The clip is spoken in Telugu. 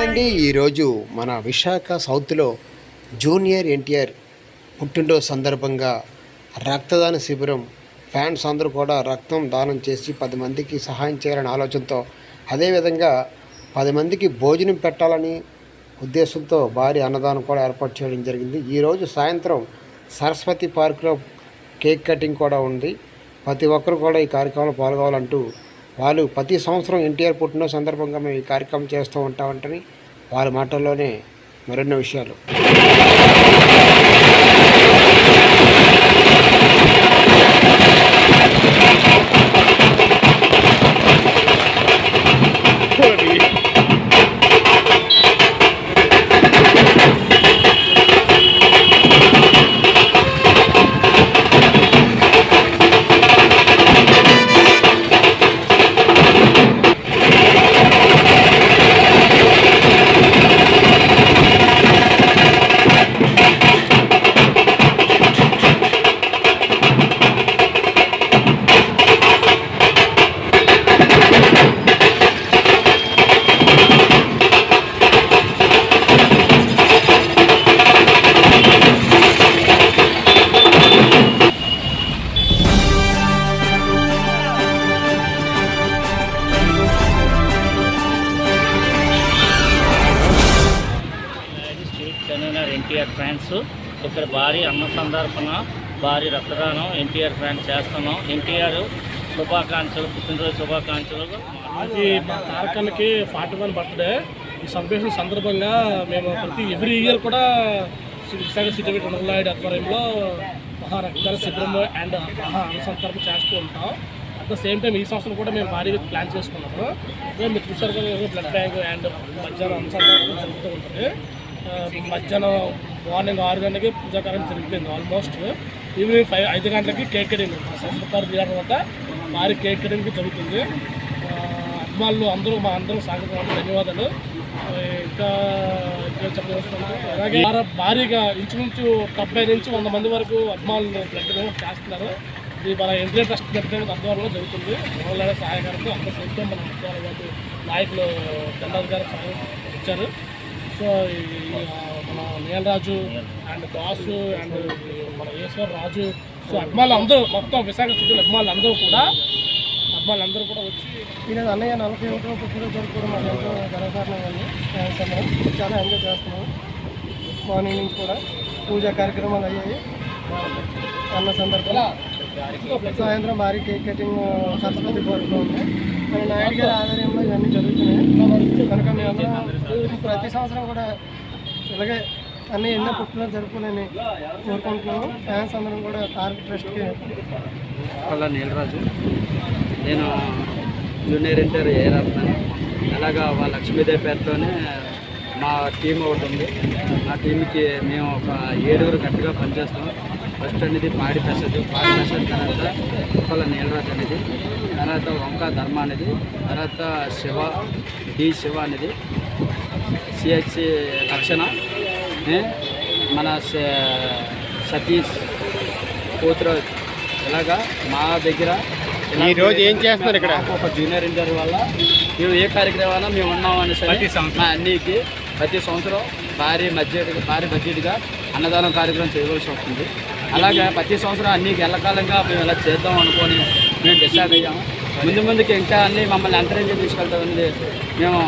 అండి ఈరోజు మన విశాఖ సౌత్లో జూనియర్ ఎన్టీఆర్ పుట్టినరోజు సందర్భంగా రక్తదాన శిబిరం. ఫ్యాన్స్ అందరూ కూడా రక్తం దానం చేసి పది మందికి సహాయం చేయాలనే ఆలోచనతో అదేవిధంగా పది మందికి భోజనం పెట్టాలని ఉద్దేశంతో భారీ అన్నదానం కూడా ఏర్పాటు చేయడం జరిగింది. ఈరోజు సాయంత్రం సరస్వతి పార్కులో కేక్ కటింగ్ కూడా ఉంది. ప్రతి ఒక్కరు కూడా ఈ కార్యక్రమంలో పాల్గొవాలంటూ వాళ్ళు ప్రతి సంవత్సరం ఎన్టీఆర్ పుట్టినరోజు సందర్భంగా మేము ఈ కార్యక్రమం చేస్తూ ఉంటామంటని వారి మాటల్లోనే మరెన్నో విషయాలు. NTR fans. ఇక్కడ భారీ అన్న సందర్భన భారీ రక్తదానం ఎన్టీఆర్ ఫ్యాన్స్ చేస్తున్నాం. ఎన్టీఆర్ శుభాకాంక్షలు పుట్టినరోజు శుభాకాంక్షలు. అది మా తారకన్నకి ఫార్టీ వన్ బర్త్డే. ఈ సంభేషణ సందర్భంగా మేము ప్రతి ఎవ్రీ ఇయర్ కూడా శ్రీ విశాఖ సిటీ నాయుడు ఆధ్వర్యంలో మహారక్తాల శిబిరం అండ్ మహా అనుసంతరం చేస్తూ ఉంటాం. అట్ ద సేమ్ టైం ఈ సంవత్సరం కూడా మేము భారీగా ప్లాన్ చేసుకున్నాము. మీరు చూసారు కదా బ్లడ్ బ్యాంక్ అండ్ మధ్యాహ్నం అనుసంధానం జరుగుతూ ఉంటుంది. మధ్యాహ్నం మార్నింగ్ ఆరు గంటలకి పూజాకారం జరిగిపోయింది ఆల్మోస్ట్ ఈవినింగ్ ఫైవ్ ఐదు గంటలకి కేక్ కటింగ్ సంస్కృతారు తీయడం వల్ల భారీ కేక్ కటింగ్ జరుగుతుంది. అభిమానులు అందరూ మా అందరూ సాగతం ధన్యవాదాలు. ఇంకా ఇంకా చెప్పాల్సిందంటే అలాగే భార- భారీగా ఇంచుమించు డెబ్బై నుంచి వంద మంది వరకు అభిమానులు బ్లడ్ డొనేట్ చేస్తున్నారు. ఇది మన ఇండియన్ ట్రస్ట్ బ్లడ్ డొనేట్ ఆధ్వర్యంలో జరుగుతుంది. ఎవరైనా సహాయకారంతో అంత సైతం మన నాయకులు దండాధి గారు సహాయం ఇచ్చారు. సో మన నీలరాజు అండ్ దాసు అండ్ మన ఈశ్వర్ రాజు సో అభిమానులు అందరూ మొత్తం విశాఖ సిటీలో అభిమానులు అందరూ కూడా అభిమానులు అందరూ కూడా వచ్చి ఈరోజు అన్నయ్య నలభై ఒకటో పుట్టినరోజు జరుపుకోవడం మాకు ఎంతో అన్న చాలా ఎంజాయ్ చేస్తున్నాం. మార్నింగ్ నుంచి కూడా పూజా కార్యక్రమాలు అయ్యాయి. అన్న సందర్భంలో సాయంత్రం భారీ కేక్ కటింగ్ సరస్వతి పార్క్లో మన నాయుడు గారి ఆధ్వర్యంలో ఇవన్నీ జరుగుతున్నాయి. కనుక మేము ప్రతి సంవత్సరం కూడా ఇలాగే అన్నీ ఎన్నో పుట్టినరోజు జరుపుకోవాలని కోరుకుంటున్నాము. ఫ్యాన్స్ అందరం కూడా టార్గెట్ ట్రస్ట్కి అలా నీలరాజు. నేను జూనియర్ ఇంటర్ ఏ రాస్తాను అలాగా వాళ్ళ లక్ష్మీదేవి పేరుతోనే మా టీం ఒకటి ఉంది. ఆ టీంకి మేము ఒక ఏడుగురు గట్టిగా పనిచేస్తాం. ఫస్ట్ అనేది పాడి ప్రసాద్. పాడి ప్రసాద్ తర్వాత ఉప్పల నీలరాజు అనేది తర్వాత వంక ధర్మ అనేది తర్వాత శివ డి శివ అనేది సిహెచ్ రక్షణ మన సతీష్ పోతురాజ్ ఇలాగా మా దగ్గర ఈ రోజు ఏం చేస్తున్నారు ఇక్కడ? ఒక జూనియర్ ఇంటర్ వల్ల మేము ఏ కార్యక్రమాలు మేము ఉన్నాం అనేసి మా అన్నికి ప్రతి సంవత్సరం భారీ బడ్జెట్ భారీ బడ్జెట్గా అన్నదానం కార్యక్రమం చేయవలసి వస్తుంది. అలాగే ప్రతి సంవత్సరం అన్ని ఎల్లకాలంగా మేము ఇలా చేద్దాం అనుకొని మేము డిసైడ్ అయ్యాము. ముందు ముందుకి ఇంకా అన్ని మమ్మల్ని అంతరంగా తీసుకెళ్తామని మేము